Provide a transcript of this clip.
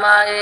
আমায়